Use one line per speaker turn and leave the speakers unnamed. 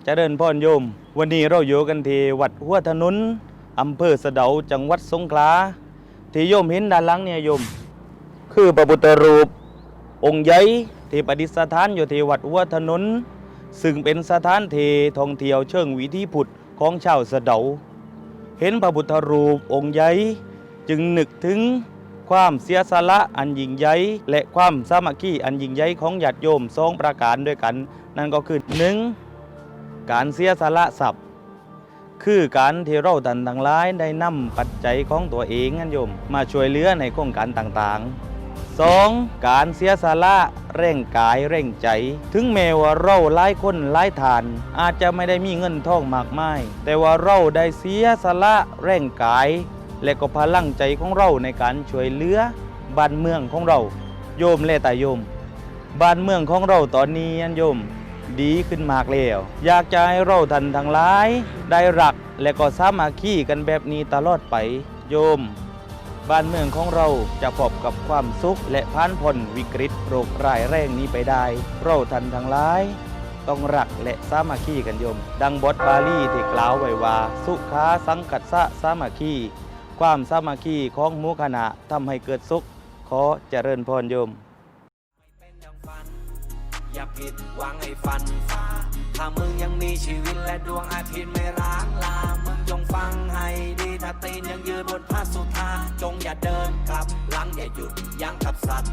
จเจริญพรโยม วันนี้เราอยู่กันที่วัดหัวถนนอำเภอสะเดาจังหวัดสงขลาที่โยมเห็นด้านหลังเนี่ยโยม คือพระพุทธรูป องค์ใหญ่ที่ประดิษฐานอยู่ที่วัดหัวถนน ซึ่งเป็นสถานที่ท่องเที่ยวเชิงวิถีพุทธของชาวสะเดา เห็นพระพุทธรูปองค์ใหญ่จึงนึกถึงความเสียสละอันยิ่งใหญ่และความสามัคคีอันยิ่งใหญ่ของญาติโยมสองประการด้วยกัน นั่นก็คือหนึ่ง การเสียสละทรัพย์ คือการที่เราตันทั้งหลายได้นำปัจจัยของตัวเองนั่นโยม มาช่วยเหลือในโครงการต่างๆ 2. การเสียสละเร่งกายเร่งใจ ถึงแม้ว่าเราหลายคนหลายฐาน อาจจะไม่ได้มีเงินทองมากมาย แต่ว่าเราได้เสียสละเร่งกาย และก็พลังใจของเราในการช่วยเหลือบ้านเมืองของเรา โยมและต่โยม บ้านเมืองของเราตอนนี้อันโยม ดีขึ้นมากแล้ว อยากจะให้เราท่านทั้งหลาย ได้รักและก็สามัคคีกันแบบนี้ตลอดไปโยม บ้านเมืองของเราจะพบกับความสุขและผ่านพ้นวิกฤตโรคร้ายแรงนี้ไปได้ เราท่านทั้งหลาย ต้องรักและสามัคคีกันโยม ดังบทบาลีที่กล่าวไว้ว่า สุขาสังกัสสะสามัคคีความสามัคคีของหมู่คณะทำให้เกิดสุขขอเจริญพรโยม
ผิดหวังให้ฟันฟ้าถ้ามึงยังมีชีวิตและดวงอาทิตย์ไม่ร้างลา มึงจงฟังให้ดีถ้าตีนยังยืนบนพระสุธาจงอย่าเดินกลับหลังอย่าหยุดยั้งกับสัตว์